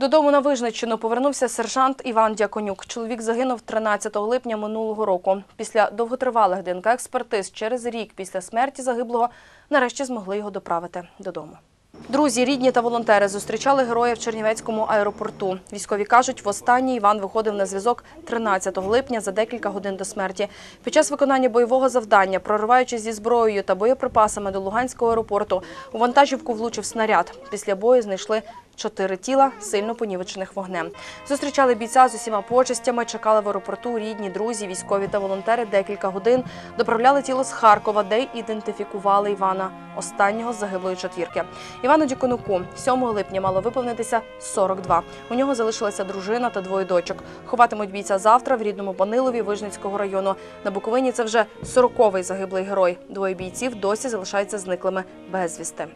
Додому на Вижниччину повернувся сержант Іван Дяконюк. Чоловік загинув 13 липня минулого року. Після довготривалих ДНК-експертиз через рік після смерті загиблого нарешті змогли його доправити додому. Друзі, рідні та волонтери зустрічали героя в Чернівецькому аеропорту. Військові кажуть, востаннє Іван виходив на зв'язок 13 липня за декілька годин до смерті. Під час виконання бойового завдання, прориваючись зі зброєю та боєприпасами до Луганського аеропорту, у вантажівку влучив снаряд. Після бою знайшли чотири тіла, сильно понівечених вогнем. Зустрічали бійця з усіма почестями, чекали в аеропорту рідні, друзі, військові та волонтери декілька годин. Доправляли тіло з Харкова, де ідентифікували Івана, останнього з загиблої четвірки. Івану Діконуку 7 липня мало виповнитися 42. У нього залишилася дружина та двоє дочок. Ховатимуть бійця завтра в рідному Банилові Вижницького району. На Буковині це вже 40-й загиблий герой. Двоє бійців досі залишаються зниклими безвісти.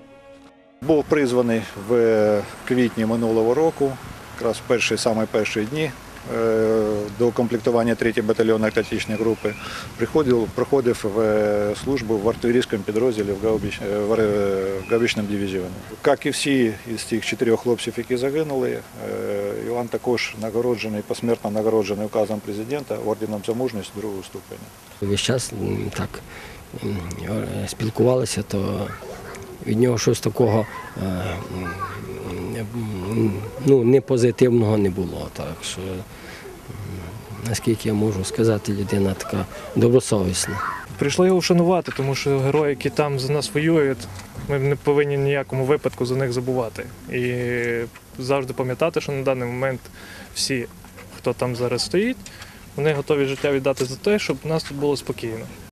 Був призваний в квітні минулого року, якраз перші саме перші дні е, до комплектування 3-ї батальйонної тактичної групи. Приходив, проходив в е, службу в артилерійському підрозділі в Гаубіч- е, в в Гаубічному дивізіоні. Як і всі із тих чотирьох хлопців, які загинули, е, Іван також нагороджений, посмертно нагороджений указом президента орденом за мужність другого ступеня. Весь час так е, спілкувалися, то від нього щось такого е, ну, не не було. Так що, наскільки я можу сказати, людина така добросовісна. Прийшли його вшанувати, тому що герої, які там за нас воюють, ми не повинні ніякому випадку за них забувати. І завжди пам'ятати, що на даний момент всі, хто там зараз стоїть, вони готові життя віддати за те, щоб у нас тут було спокійно.